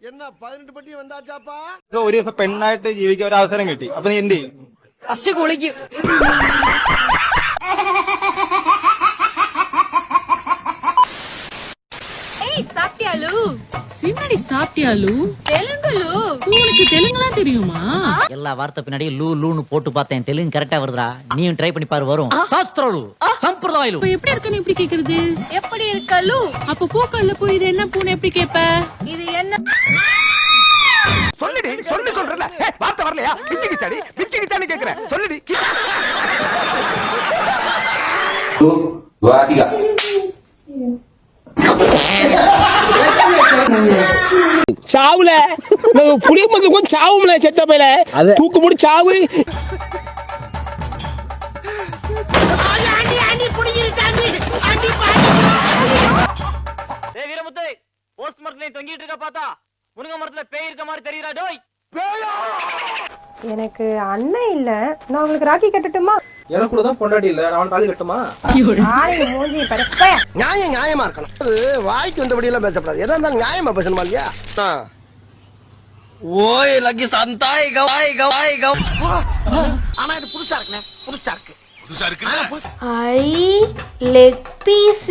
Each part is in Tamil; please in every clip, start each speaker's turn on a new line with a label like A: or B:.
A: என்ன பதினெட்டு பட்டி வந்தாச்சாப்பா
B: ഒരു പെണ്ണായിട്ട് ജീവിക്കാൻ ഒരു അവസരം കിട്ടി അപ്പൊ നീ എന്ത് ചെയ്യും
C: അശു കുളിക്കും ஏய் சாப்பிட்டியாலு
D: என்னடி சாப்பிட்டியாலு
C: தெலுங்குலு
D: உனக்கு தெலுங்குலாம் தெரியுமா?
E: எல்லா வார்த்தை பின்னாடி லூ லூன்னு போட்டு பார்த்தேன். தெலுங்கு கரெக்டா வருதுடா. நீயும் ட்ரை பண்ணி பாரு வரும். சாஸ்திராலு சம்பிரதாயலு
D: இப்ப எப்படி இருக்குன்னு கேக்குறது?
C: எப்படி இருக்கலு
D: அப்ப பூக்கள்ல போய் இது என்ன பூனை எப்படி கேப்ப?
C: இது என்ன?
F: சொல்லுடி சொல்லு சொல்றல வார்த்தை வரலையா? பிச்சு கிச்சாடி பிச்சு கிச்சாடி கேக்குறேன் சொல்லுடி
G: சாவுல. புளிய மருந்து கொஞ்சம் சாவும்ல செத்த பையில. தூக்கு போட்டு சாவு.
E: ஏய் வீரமுத்து போஸ்ட் மரத்துல தொங்கிட்டு இருக்க பார்த்தா முருங்க மரத்துல பேய் இருக்க மாதிரி தெரியுறா டோய்?
H: எனக்கு அண்ணன் இல்ல. நான் உங்களுக்கு ராக்கி கட்டட்டுமா?
B: எனக்கு கூட தான் பொண்டாட்டி இல்ல. நான் தாலி கட்டுமா?
H: மூஞ்சி
A: நியாயம் நியாயமா இருக்கணும். வாய்க்கு வந்தபடி எல்லாம் பேசப்படாது. எதா இருந்தாலும் நியாயமா பேசணுமா இல்லையா?
G: ஓய் லக்கி சந்தாய் கவாய் கவாய் கவ்
A: ஆனா இது புதுசா இருக்குண்ணே புதுசா இருக்கு.
H: ஐ லெக் பீஸ்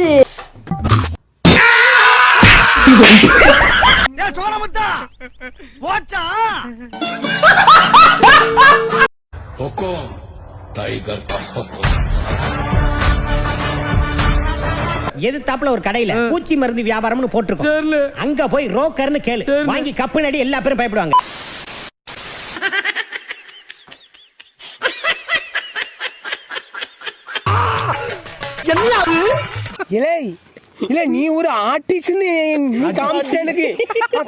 G: எதிர்த்தாப்புல ஒரு கடையில பூச்சி மருந்து வியாபாரம்னு போட்டிருக்கோம். அங்க போய் ரோக்கர்னு கேளு. வாங்கி கப்பு நடி எல்லா பேரும் பயப்படுவாங்க. இலை இல்ல நீ ஒரு ஆர்டிஸ்ட்னு நீ காமிச்சிட்ட எனக்கு.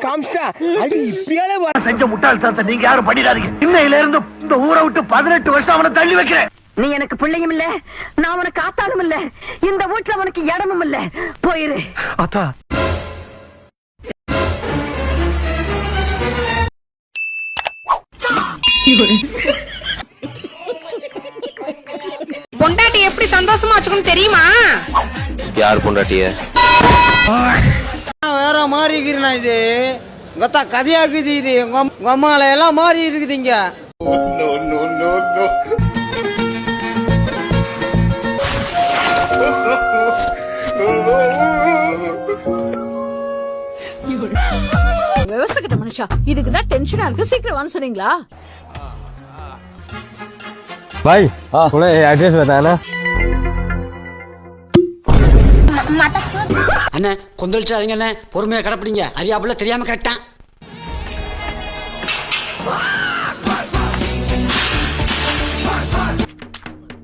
G: காமிச்சிட்டா. அது இப்பயாலே
A: செஞ்ச முட்டாள்தனத்தை நீங்க யாரும் பண்ணிடாதீங்க. இன்னையில இருந்து இந்த ஊரை விட்டு பதினெட்டு வருஷம் அவனை தள்ளி வைக்கிறேன்.
C: நீ எனக்கு பிள்ளையும் இல்ல நான் உனக்கு ஆத்தாலும் இல்ல இந்த வீட்டுல உனக்கு இடமும் இல்ல. போயிரு.
A: அத்தா
C: பொண்டாட்டி எப்படி சந்தோஷமா வச்சுக்கணும் தெரியுமா?
F: யார் பொண்டாட்டிய?
G: வேற மாறி இருக்கிறா இது? கத்தா கதையாக்குது இது. உங்க அம்மால எல்லாம் மாறி இருக்குது
C: மனுஷா இதுக்கு தான் டென்ஷனா இருக்கு சீக்கிரம் வான்னு சொன்னீங்களா
B: भाई थोड़ा एड्रेस बताना
G: அண்ணே கொந்தளிச்சாதீங்க அண்ணே பொறுமையா கடப்பிடிங்க அறியாப்புல தெரியாம கேட்டான்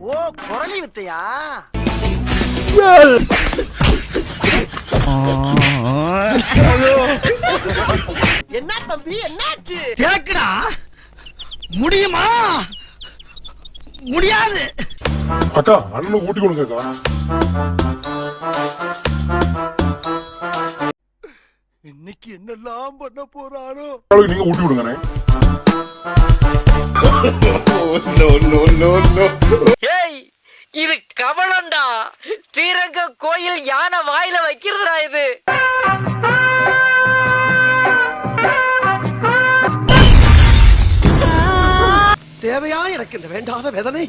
A: ஓ குரலி வித்தையா என்ன தம்பி என்னாச்சு?
G: கேக்குடா. முடியுமா? முடியாது.
I: அக்கா அண்ணன் ஊட்டி கொடுங்க அக்கா
A: இன்னைக்கு என்னெல்லாம் பண்ண போறாரோ?
I: அவளுக்கு நீங்க ஊட்டி விடுங்கண்ணே.
E: ஏய் இது கவலம்டா ஸ்ரீரங்க கோயில் யானை வாயில வைக்கிறதுடா இது.
A: தேவையா எனக்கு இந்த வேண்டாத வேதனை?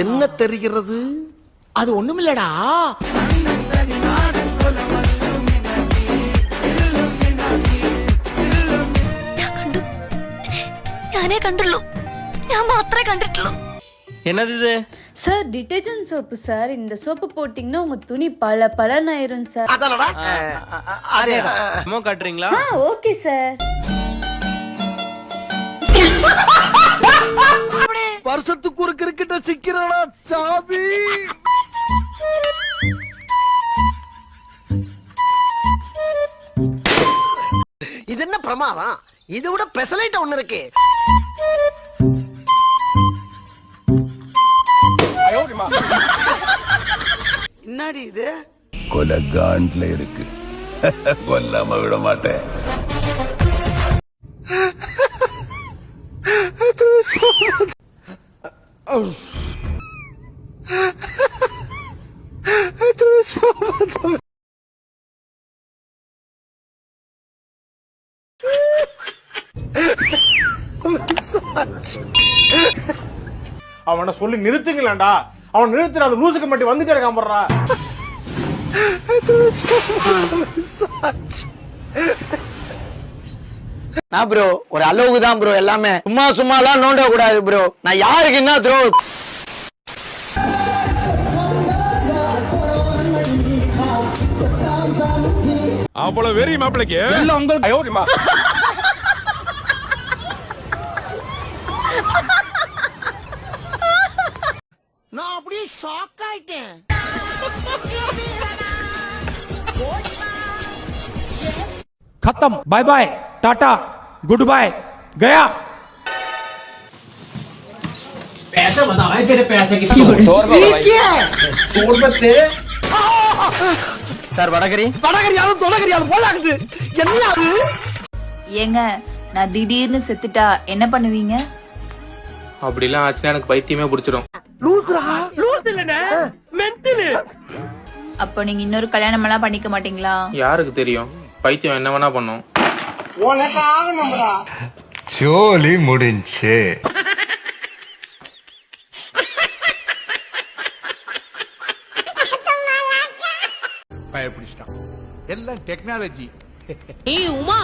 A: என்ன தெரிகிறது?
G: அது ஒண்ணுமில்லடா.
C: ഞാനേ കണ്ടുള്ളൂ ഞാൻ മാത്രമേ കണ്ടിട്ടുള്ളൂ
E: என்னது இது
H: சார் டிட்டர்ஜென்ட் சோப்பு சார் இந்த சோப்பு போட்டீங்கன்னா உங்க துணி பல பலன் ஆயிரும் சார்
A: அதலடா அதே
E: அமௌ காட்டுறீங்களா
H: ஆ ஓகே சார்
A: வருஷத்துக்கு ஒரு கிரிக்கெட்ட சிக்கிறடா சாமி இது என்ன பிரமாதம் இதை விட பெசலைட்ட ஒண்ணு இருக்கு என்னடி இது?
I: கொலை காண்ட்ல இருக்கு. கொல்லாம விட மாட்டேன்.
J: அவனை சொல்லி நிறுத்துங்களேன்டா அவன் நிறுத்துற அந்த லூசுக்கு மட்டும் வந்துட்டே இருக்கான் போடுறா.
K: நான் ப்ரோ ஒரு அளவுக்கு தான் ப்ரோ எல்லாமே. சும்மா சும்மா எல்லாம் நோண்ட கூடாது ப்ரோ நான் யாருக்கு என்ன த்ரோ
F: அவ்வளவு வெறி மாப்பிளைக்கு.
J: ஐயோ, அம்மா. खत्म bye bye tata good bye गया
K: சார் வடகரி வடகரியாலும் தொடகரியாலும் போலாகுது என்ன அது
L: ஏங்க நான் திடீர்னு செத்துட்டா என்ன பண்ணுவீங்க
M: அப்படிலாம் ஆச்சுன்னா எனக்கு பைத்தியமே பிடிச்சிடும்
L: அப்போ நீங்க இன்னொரு கல்யாணம் எல்லாம் பண்ணிக்க மாட்டீங்களா
M: யாருக்கு தெரியும் பைத்தியம் என்ன வேணா பண்ணும்.
F: ஜோலி முடிஞ்சு.
J: பயப்பிடிச்சிட்டான் எல்லாம் டெக்னாலஜி
N: ஏய் உமா.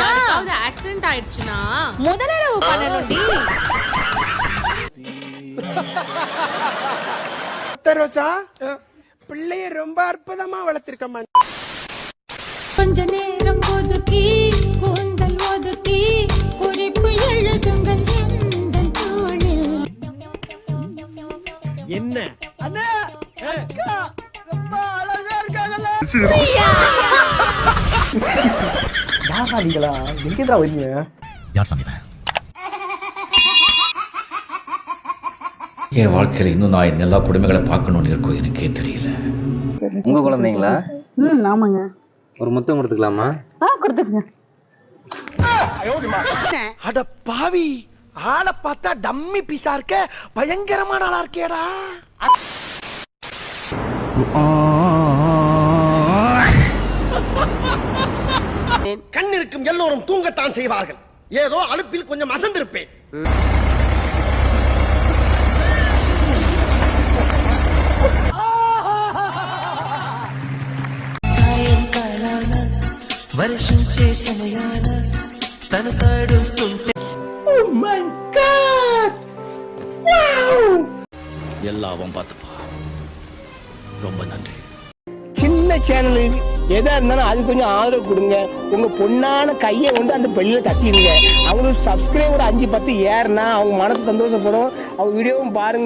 N: யாருக்காவது ஆக்சிடென்ட் ஆயிடுச்சுன்னா
C: முதலரவு பண்ணணும்டி.
J: ரோசா பிள்ளைய ரொம்ப அற்புதமா வளர்த்திருக்கம்மா
C: கொஞ்ச நேரம் ஒதுக்கி கூந்தல் ஒதுக்கி குறிப்பு எழுதுங்கள் எந்த தோளில்
A: என்ன?
O: என் வாழ்க்கையில இன்னும் நான் இந்த எல்லா குடும்பங்களை பார்க்கணும்னு இருக்கும் எனக்கே தெரியல.
P: உங்க குழந்தைங்களா?
C: ம் ஆமாங்க.
P: ஒரு முத்தம் கொடுத்துக்கலாமா?
C: ஆ கொடுத்துங்க
K: அட பாவி ஆளை பார்த்தா டம்மி பீஸா இருக்க பயங்கரமான ஆளா இருக்கேடா கண் இருக்கும் எல்லோரும் தூங்கத்தான் செய்வார்கள். ஏதோ அலுப்பில் கொஞ்சம் அசந்திருப்பேன்.
O: பார்த்துப்பா. ரொம்ப நன்றி.
A: சின்ன சேனல் எதா இருந்தாலும் அது கொஞ்சம் ஆதரவு கொடுங்க. உங்க பொண்ணான கையை கொண்டு அந்த பெல்லில தட்டிடுங்க. அவங்களுக்கு சப்ஸ்கிரைபர் அஞ்சு பத்து ஏறுனா அவங்க மனசு சந்தோஷப்படும். அவங்க வீடியோவும் பாருங்க.